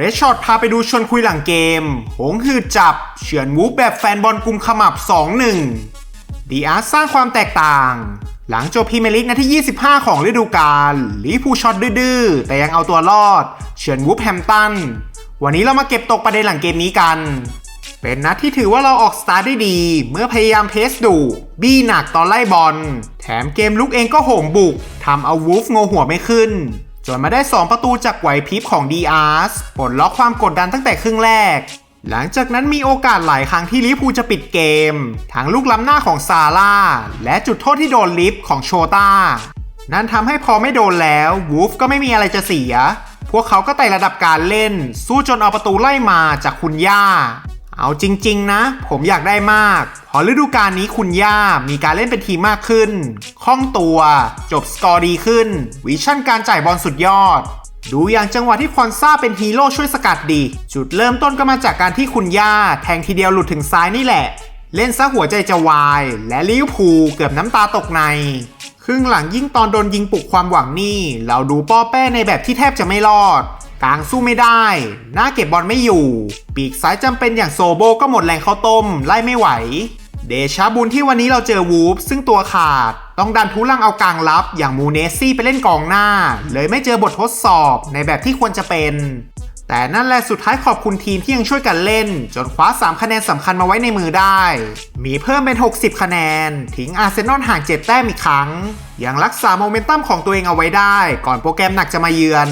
เรชชอตพาไปดูชวนคุยหลังเกม หงหืดจับ เฉือนวูฟแบบแฟนบอลกุมขมับ 2-1 ดีอาร์สร้างความแตกต่าง หลังจบพรีเมียร์ลีกนัดที่ 25 ของฤดูกาลลิเวอร์พูช็อตดื้อแต่ยังเอาตัวรอด เฉือนวูฟแฮมตัน วันนี้เรามาเก็บตกประเด็นหลังเกมนี้กัน เป็นนัดที่ถือว่าเราออกสตาร์ทได้ดี เมื่อพยายามเพสดุบี้หนักตอนไล่บอล แถมเกมลุกเองก็โหมบุกทำเอาวูฟงงหัวไม่ขึ้น จนมาได้ 2 ประตูจากไหวพริบของดีอาร์สปลดล็อกความกดดันตั้งแต่ครึ่งแรก หลังจากนั้นมีโอกาสหลายครั้งที่ลิเวอร์พูจะปิดเกม ทั้งลูกล้ำหน้าของซาร่า และจุดโทษที่โดนลิฟต์ของโชตานั่นทำให้พอไม่โดนแล้ววูฟก็ไม่มีอะไรจะเสีย พวกเขาก็ไต่ระดับการเล่น สู้จนเอาประตูไล่มาจากคุณย่า เอาจริง ๆ นะ ผมอยากได้มาก อฤดูกาลนี้คุณย่ามีการเล่นเป็นทีมมากขึ้น คล่องตัว จบสกอร์ดีขึ้น วิชั่นการจ่ายบอลสุดยอด ดูอย่างจังหวะที่คอนซ่าเป็นฮีโร่ช่วยสกัดดี จุดเริ่มต้นก็มาจากการที่คุณย่า แทงทีเดียวหลุดถึงซ้ายนี่แหละ เล่นซะหัวใจจะวาย และลิเวอร์พูลเกือบน้ำตาตกใน ครึ่งหลังยิ่งตอนโดนยิงปลุกความหวังนี่ เราดูป้อแป้ในแบบที่แทบจะไม่รอดกลางสู้ไม่ได้ หน้าเก็บบอลไม่อยู่ ปีกซ้ายจำเป็นอย่างโซโบก็หมดแรงเข้าต้ม ไล่ไม่ไหว เดชาบุญที่วันนี้เราเจอวูฟซึ่งตัวขาด ต้องดันทุลังเอากลางรับอย่างมูเนซี่ไปเล่นกองหน้า เลยไม่เจอบททดสอบในแบบที่ควรจะเป็น แต่นั่นแหละสุดท้ายขอบคุณทีมที่ยังช่วยกันเล่น จนคว้า 3 คะแนนสำคัญมาไว้ในมือได้ มีเพิ่มเป็น 60 คะแนนทิ้งอาร์เซนอลห่าง 7 แต้มอีกครั้ง ยังรักษาโมเมนตัมของตัวเองเอาไว้ได้ ก่อนโปรแกรมหนักจะมาเยือน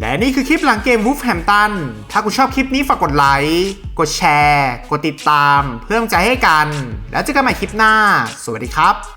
และนี่คือคลิปหลังเกมวูฟแฮมตัน ถ้าคุณชอบคลิปนี้ฝากกดไลค์ กดแชร์ กดติดตาม เพื่อมใจให้กัน แล้วเจอกันใหม่คลิปหน้า สวัสดีครับ